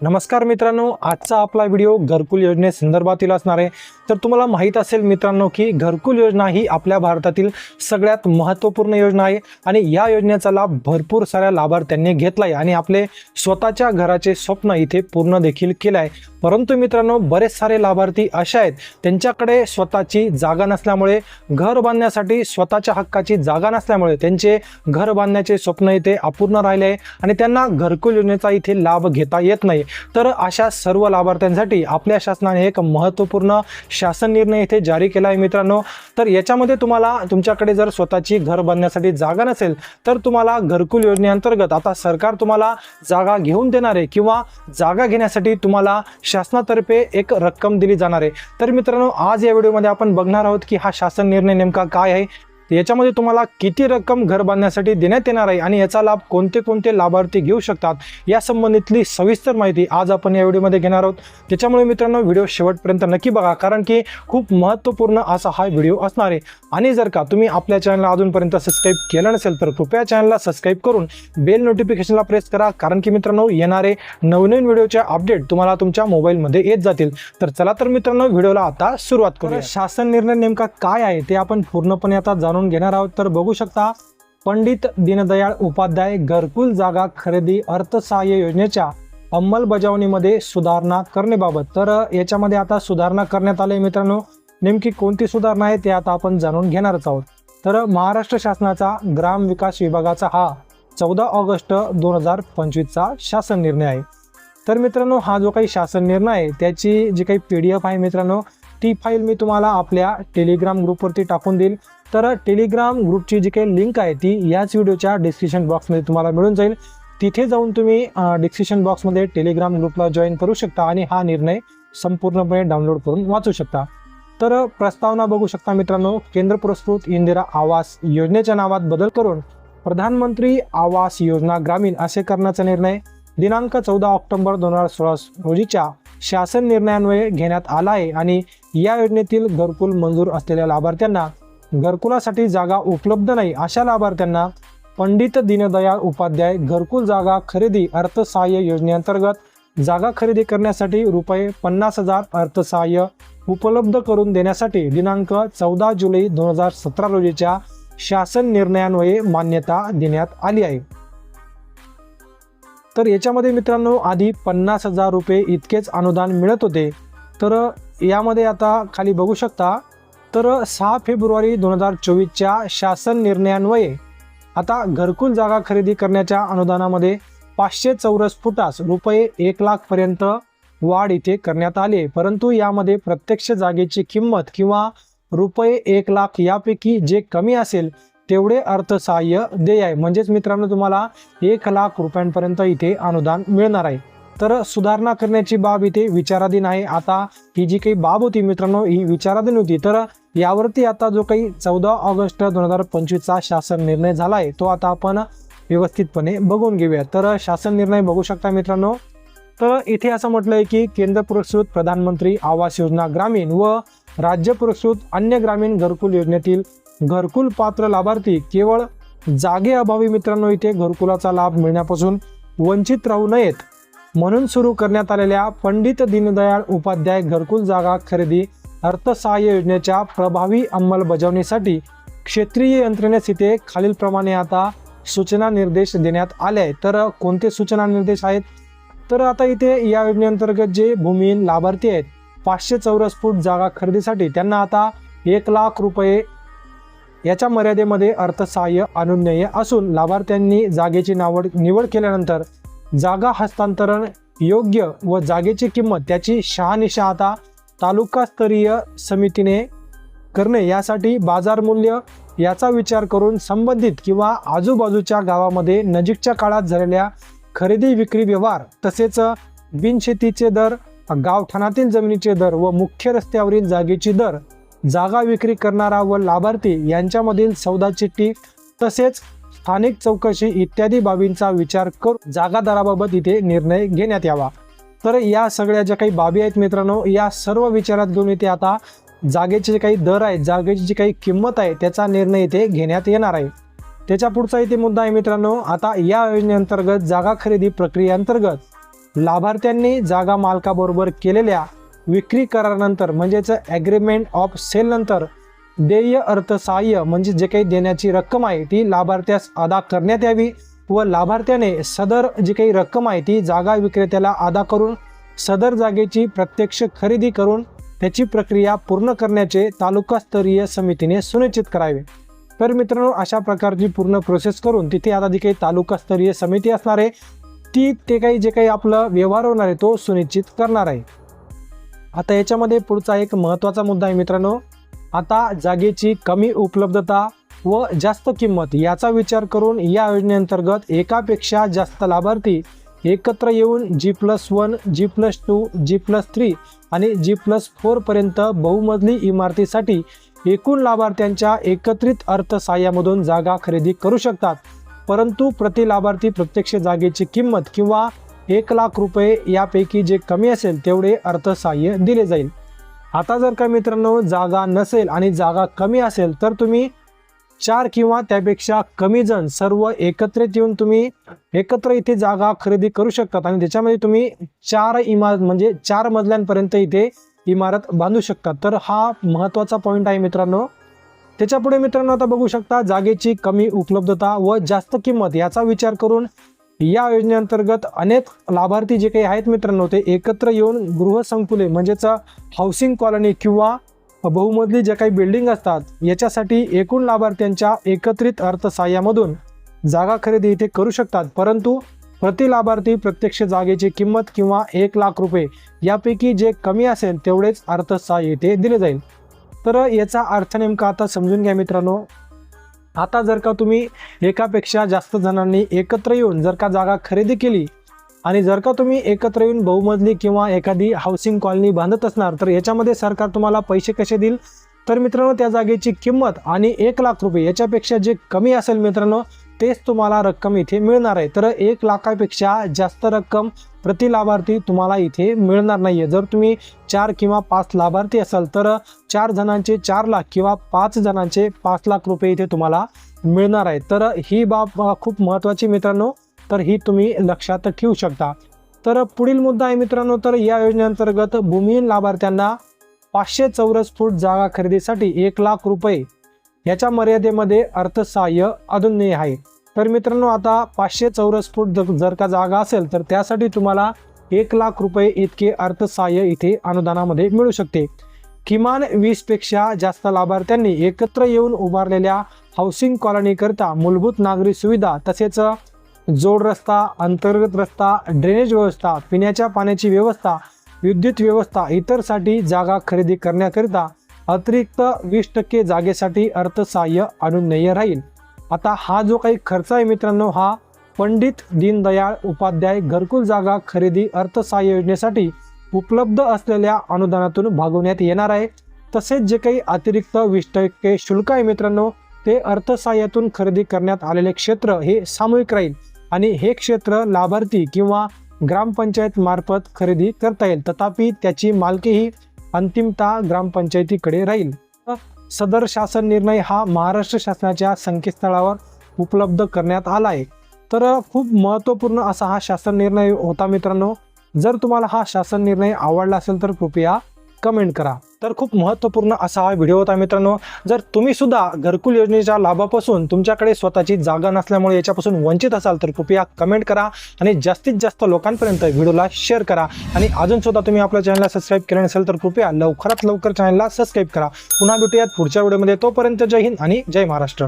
नमस्कार मित्रांनो आजचा आपला व्हिडिओ घरकुल योजनेसंदर्भातील असणार आहे. तर तुम्हाला माहीत असेल मित्रांनो की घरकुल योजना ही आपल्या भारतातील सगळ्यात महत्त्वपूर्ण योजना आहे आणि या योजनेचा लाभ भरपूर साऱ्या लाभार्थ्यांनी घेतला आहे आणि आपले स्वतःच्या घराचे स्वप्न इथे पूर्ण देखील केलं आहे परंतु मित्रांनो बरेच सारे लाभार्थी असे आहेत त्यांच्याकडे स्वतःची जागा नसल्यामुळे घर बांधण्यासाठी स्वतःच्या हक्काची जागा नसल्यामुळे त्यांचे घर बांधण्याचे स्वप्न इथे अपूर्ण राहिले आहे आणि त्यांना घरकुल योजनेचा इथे लाभ घेता येत नाही. तर अशा सर्व लाभार्थ्यांसाठी आपल्या शासनाने एक महत्त्वपूर्ण शासन निर्णय इथे जारी केला आहे मित्रांनो. तर याच्यामध्ये तुम्हाला तुमच्याकडे जर स्वतःची घर बांधण्यासाठी जागा नसेल तर तुम्हाला घरकुल योजनेअंतर्गत आता सरकार तुम्हाला जागा घेऊन देणार आहे किंवा जागा घेण्यासाठी तुम्हाला शासनातर्फे एक रक्कम दिली जाणार आहे. तर मित्रांनो आज या व्हिडिओमध्ये आपण बघणार आहोत की हा शासन निर्णय नेमका काय आहे? याच्यामध्ये तुम्हाला किती रक्कम घर बांधण्यासाठी देण्यात येणार आहे आणि याचा लाभ कोणते कोणते लाभार्थी घेऊ शकतात या संबंधितली सविस्तर माहिती आज आपण या व्हिडिओमध्ये घेणार आहोत. त्याच्यामुळे मित्रांनो व्हिडिओ शेवटपर्यंत नक्की बघा कारण की खूप महत्त्वपूर्ण असा हा व्हिडिओ असणार आहे. आणि जर का तुम्ही आपल्या चॅनलला अजूनपर्यंत सबस्क्राईब केलं नसेल तर कृपया चॅनलला सबस्क्राईब करून बेल नोटिफिकेशनला प्रेस करा कारण की मित्रांनो येणारे नवनवीन व्हिडिओचे अपडेट तुम्हाला तुमच्या मोबाईलमध्ये येत जातील. तर चला तर मित्रांनो व्हिडिओला आता सुरुवात करूया. शासन निर्णय नेमका काय आहे ते आपण पूर्णपणे आता जाणून घेणार आहोत. तर बघू शकता पंडित दीनदयाळ उपाध्याय घरकुल जागा खरेदी अर्थसहाय्य योजनेच्या अंमलबजावणीमध्ये सुधारणा करण्याबाबत. तर याच्यामध्ये आता सुधारणा करण्यात आली मित्रांनो. नेमकी कोणती सुधारणा आहे ते आता आपण जाणून घेणारच आहोत. तर महाराष्ट्र शासनाचा ग्राम विकास विभागाचा हा चौदा ऑगस्ट दोन हजार पंचवीसचा शासन निर्णय आहे. तर मित्रांनो हा जो काही शासन निर्णय आहे त्याची जी काही पी डी एफ आहे मित्रांनो ती फाईल मी तुम्हाला आपल्या टेलिग्राम ग्रुपवरती टाकून देईल. तर टेलिग्राम ग्रुपची जी काही लिंक आहे ती याच व्हिडिओच्या डिस्क्रिप्शन बॉक्समध्ये तुम्हाला मिळून जाईल. तिथे जाऊन तुम्ही डिस्क्रिप्शन बॉक्समध्ये टेलिग्राम ग्रुपला जॉईन करू शकता आणि हा निर्णय संपूर्णपणे डाउनलोड करून वाचू शकता. तर प्रस्तावना बघू शकता मित्रांनो केंद्र पुरस्कृत इंदिरा आवास योजनेच्या नावात बदल करून प्रधानमंत्री आवास योजना ग्रामीण असे करण्याचा निर्णय. दिनांक चौदा ऑक्टोबर दोन हजार सोळा रोजीच्या शासन निर्णयान्वये घेण्यात आला आहे आणि या योजनेतील घरकुल मंजूर असलेल्या लाभार्थ्यांना घरकुलासाठी जागा उपलब्ध नाही अशा लाभार्थ्यांना पंडित दीनदयाळ उपाध्याय घरकुल जागा खरेदी अर्थसहाय्य योजनेअंतर्गत जागा खरेदी करण्यासाठी रुपये पन्नास हजार अर्थसहाय्य उपलब्ध करून देण्यासाठी दिनांक चौदा जुलै दोन हजार सतरा रोजीच्या शासन निर्णयान्वये मान्यता देण्यात आली आहे. तर याच्यामध्ये मित्रांनो आधी पन्नास हजार रुपये इतकेच अनुदान मिळत होते. तर यामध्ये आता खाली बघू शकता तर सहा फेब्रुवारी दोन हजार चोवीसच्या शासन निर्णयान्वये आता घरकुल जागा खरेदी करण्याच्या अनुदानामध्ये पाचशे चौरस फुटास रुपये एक लाखपर्यंत वाढ इथे करण्यात आली आहे. परंतु यामध्ये प्रत्यक्ष जागेची किंमत किंवा रुपये एक लाख यापैकी जे कमी असेल तेवढे अर्थसहाय्य देय आहे. म्हणजेच मित्रांनो तुम्हाला एक लाख रुपयांपर्यंत इथे अनुदान मिळणार आहे. तर सुधारणा करण्याची बाब इथे विचाराधीन आहे. आता ही जी काही बाब होती मित्रांनो ही विचाराधीन होती. तर यावरती आता जो काही चौदा ऑगस्ट दोन हजार पंचवीसचा शासन निर्णय झाला आहे तो आता आपण व्यवस्थितपणे बघून घेऊया तर शासन निर्णय बघू शकता मित्रांनो. तर इथे असं म्हटलं आहे की केंद्र पुरस्कृत प्रधानमंत्री आवास योजना ग्रामीण व राज्य पुरस्कृत अन्य ग्रामीण घरकुल योजनेतील घरकुल पात्र लाभार्थी केवळ जागेअभावी मित्रांनो इथे घरकुलाचा लाभ मिळण्यापासून वंचित राहू नयेत. म्हणून सुरू करण्यात आलेल्या पंडित दीनदयाळ उपाध्याय घरकुल जागा खरेदी अर्थसहाय्य योजनेच्या प्रभावी अंमलबजावणीसाठी क्षेत्रीय यंत्रणेस इथे खालीलप्रमाणे आता सूचना निर्देश देण्यात आले. आहेत तर कोणते सूचना निर्देश आहेत? तर आता इथे या योजनेअंतर्गत जे भूमिहीन लाभार्थी आहेत पाचशे चौरस फूट जागा खरेदीसाठी त्यांना आता एक लाख रुपये याच्या मर्यादेमध्ये अर्थसहाय्य अनुज्ञेय असून लाभार्थ्यांनी जागेची नावड निवड केल्यानंतर जागा हस्तांतरण योग्य व जागेची किंमत त्याची शहानिशा आता तालुकास्तरीय समितीने करणे यासाठी बाजार मूल्य याचा विचार करून संबंधित किंवा आजूबाजूच्या गावामध्ये नजीकच्या काळात झालेल्या खरेदी विक्री व्यवहार तसेच बिनशेतीचे दर गावठाणातील जमिनीचे दर व मुख्य रस्त्यावरील जागेची दर जागा विक्री करणारा व लाभार्थी यांच्यामधील सौदा चिठ्ठी तसेच स्थानिक चौकशी इत्यादी बाबींचा विचार करून जागा दराबाबत इथे निर्णय घेण्यात यावा. तर या सगळ्या ज्या काही बाबी आहेत मित्रांनो या सर्व विचारात घेऊन इथे आता जागेचे जे काही दर आहेत जागेची जी काही किंमत आहे त्याचा निर्णय इथे घेण्यात येणार आहे. त्याच्या पुढचा इथे मुद्दा आहे मित्रांनो आता या योजनेअंतर्गत जागा खरेदी प्रक्रियेअंतर्गत लाभार्थ्यांनी जागा मालकाबरोबर केलेल्या विक्री करारानंतर म्हणजेच ॲग्रीमेंट ऑफ सेलनंतर देय अर्थसहाय्य म्हणजे जे काही देण्याची रक्कम आहे ती लाभार्थ्यास अदा करण्यात यावी व लाभार्थ्याने सदर जी काही रक्कम आहे ती जागा विक्रेत्याला अदा करून सदर जागेची प्रत्यक्ष खरेदी करून त्याची प्रक्रिया पूर्ण करण्याचे तालुकास्तरीय समितीने सुनिश्चित करावे. तर मित्रांनो अशा प्रकारची पूर्ण प्रोसेस करून तिथे आता जी काही तालुकास्तरीय समिती असणार आहे ती ते काही जे काही आपलं व्यवहार होणार आहे तो सुनिश्चित करणार आहे. आता याच्यामध्ये पुढचा एक महत्त्वाचा मुद्दा आहे मित्रांनो. आता जागेची कमी उपलब्धता व जास्त किंमत याचा विचार करून या योजनेअंतर्गत एकापेक्षा जास्त लाभार्थी एकत्र येऊन G plus one G plus two G plus three आणि जी प्लस फोरपर्यंत बहुमजली इमारतीसाठी एकूण लाभार्थ्यांच्या एकत्रित अर्थसहाय्यामधून जागा खरेदी करू शकतात. परंतु प्रति लाभार्थी प्रत्यक्ष जागेची किंमत किंवा एक लाख रुपये यापैकी जे कमी असेल तेवढे अर्थसहाय्य दिले जाईल. आता जर का मित्रांनो जागा नसेल आणि जागा कमी असेल तर तुम्ही चार किंवा त्यापेक्षा कमी जण सर्व एकत्रित येऊन तुम्ही एकत्र इथे जागा खरेदी करू शकतात आणि त्याच्यामध्ये तुम्ही चार इमारत म्हणजे चार मजल्यांपर्यंत इथे इमारत बांधू शकतात. तर हा महत्त्वाचा पॉईंट आहे मित्रांनो. त्याच्यापुढे मित्रांनो आता बघू शकता जागेची कमी उपलब्धता व जास्त किंमत याचा विचार करून या योजनेअंतर्गत अनेक लाभार्थी जे काही आहेत मित्रांनो ते एकत्र येऊन गृहसंकुले म्हणजेच हाऊसिंग कॉलनी किंवा बहुमजली ज्या काही बिल्डिंग असतात याच्यासाठी एकूण लाभार्थ्यांच्या एकत्रित अर्थसहाय्यामधून जागा खरेदी इथे करू शकतात. परंतु प्रति लाभार्थी प्रत्यक्ष जागेची किंमत किंवा एक लाख रुपये यापैकी जे कमी असेल तेवढेच अर्थसहाय्य इथे दिले जाईल. तर याचा अर्थ नेमका आता समजून घ्या मित्रांनो आता जर का तुम्ही एकापेक्षा जास्त जणांनी एकत्र येऊन जर का जागा खरेदी केली आणि जर का तुम्ही एकत्र येऊन बहुमजली किंवा एखादी हाऊसिंग कॉलनी बांधत असणार तर याच्यामध्ये सरकार तुम्हाला पैसे कसे देईल? तर मित्रांनो त्या जागेची किंमत आणि एक लाख रुपये याच्यापेक्षा जे कमी असेल मित्रांनो तेच तुम्हाला रक्कम इथे मिळणार आहे. तर एक लाखापेक्षा जास्त रक्कम प्रति लाभार्थी तुम्हाला इथे मिळणार नाही आहे जर तुम्ही चार किंवा पाच लाभार्थी असाल तर चार जणांचे चार लाख किंवा पाच जणांचे पाच लाख रुपये इथे तुम्हाला मिळणार आहे. तर ही बाब खूप महत्त्वाची मित्रांनो. तर ही तुम्ही लक्षात ठेवू शकता. तर पुढील मुद्दा आहे मित्रांनो तर या योजनेअंतर्गत भूमिहीन लाभार्थ्यांना पाचशे चौरस फूट जागा खरेदीसाठी एक लाख रुपये याच्या मर्यादेमध्ये अर्थसहाय्य अधूनही आहे. तर मित्रांनो आता पाचशे चौरस फूट जर का जागा असेल तर त्यासाठी तुम्हाला एक लाख रुपये इतके अर्थसहाय्य इथे अनुदानामध्ये मिळू शकते. किमान वीसपेक्षा जास्त लाभार्थ्यांनी एकत्र येऊन उभारलेल्या हाऊसिंग कॉलनीकरिता मूलभूत नागरी सुविधा तसेच जोड रस्ता अंतर्गत रस्ता ड्रेनेज व्यवस्था पिण्याच्या पाण्याची व्यवस्था विद्युत व्यवस्था इतरसाठी जागा खरेदी करण्याकरिता अतिरिक्त वीस टक्के जागेसाठी अर्थसहाय्य अनुज्ञेय राहील. आता हा जो काही खर्च आहे मित्रांनो हा पंडित दीनदयाळ उपाध्याय घरकुल जागा खरेदी अर्थसहाय्य योजनेसाठी उपलब्ध असलेल्या अनुदानातून भागवण्यात येणार आहे. तसेच जे काही अतिरिक्त वीस टक्के शुल्क आहे मित्रांनो ते अर्थसहाय्यातून खरेदी करण्यात आलेले क्षेत्र हे सामूहिक राहील आणि हे क्षेत्र लाभार्थी किंवा ग्रामपंचायत मार्फत खरेदी करता येईल. तथापि त्याची मालकी ही अंतिमता ग्रामपंचायतीकडे राहील. सदर शासन निर्णय हा महाराष्ट्र शासनाच्या संकेतस्थळावर उपलब्ध करण्यात आला आहे. तर खूप महत्त्वपूर्ण असा हा शासन निर्णय होता मित्रांनो. जर तुम्हाला हा शासन निर्णय आवडला असेल तर कृपया कमेंट करा. तर खूप महत्त्वपूर्ण असा हा व्हिडिओ होता मित्रांनो. जर तुम्ही सुद्धा घरकुल योजनेच्या लाभापासून तुमच्याकडे स्वतःची जागा नसल्यामुळे याच्यापासून वंचित असाल तर कृपया कमेंट करा आणि जास्तीत जास्त लोकांपर्यंत व्हिडिओला शेअर करा. आणि अजून सुद्धा तुम्ही आपल्या चॅनलला सबस्क्राईब केलं नसेल तर कृपया लवकरात लवकर चॅनलला सबस्क्राईब करा. पुन्हा भेटूयात पुढच्या व्हिडिओमध्ये तोपर्यंत जय हिंद आणि जय महाराष्ट्र.